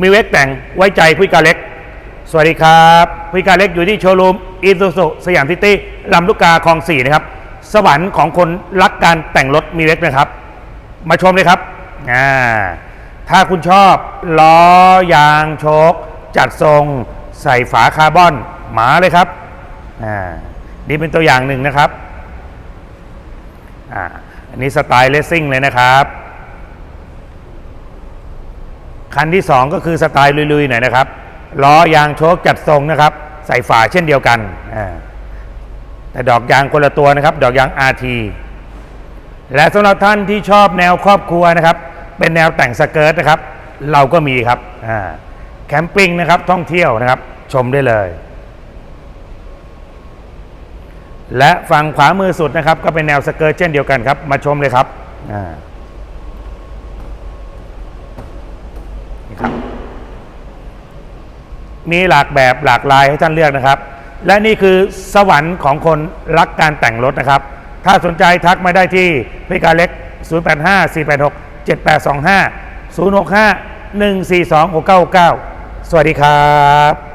มีเวกแต่งไว้ใจผู้กาเล็ก สวัสดีครับผู้กาเล็กอยู่ที่โชว์รูมอีซูซุสยามซิตี้ลำลูกกาคลองสี่นะครับ สวรรค์ของคนรักการแต่งรถมีเวกนะครับ มาชมเลยครับอ่าถ้าคุณชอบล้อยางโชคจัดทรงใส่ฝาคาร์บอนหมาเลยครับอ่านี่เป็นตัวอย่างหนึ่งนะครับอ่าอันนี้สไตล์เลสซิ่งเลยนะครับ คันที่ 2 ก็คือสไตล์ลุยๆหน่อยนะครับล้อยางโชคจัดทรงนะครับ ใส่ฝาเช่นเดียวกันแต่ดอกยางคนละตัวนะครับ ดอกยาง RT และสำหรับท่านที่ชอบแนวครอบครัวนะครับ เป็นแนวแต่งสเกิร์ตนะครับ เราก็มีครับแคมปิ้งนะครับท่องเที่ยวนะครับ ชมได้เลย และฝั่งขวามือสุดนะครับ ก็เป็นแนวสเกิร์ตเช่นเดียวกันครับ มาชมเลยครับอ่า นี่ครับ มีหลากแบบหลากลายให้ท่านเลือกนะครับ และนี่คือสวรรค์ของคนรักการแต่งรถนะครับ ถ้าสนใจทักมาได้ที่พิการเล็ก 085 486 7825 065 142 699 สวัสดีครับ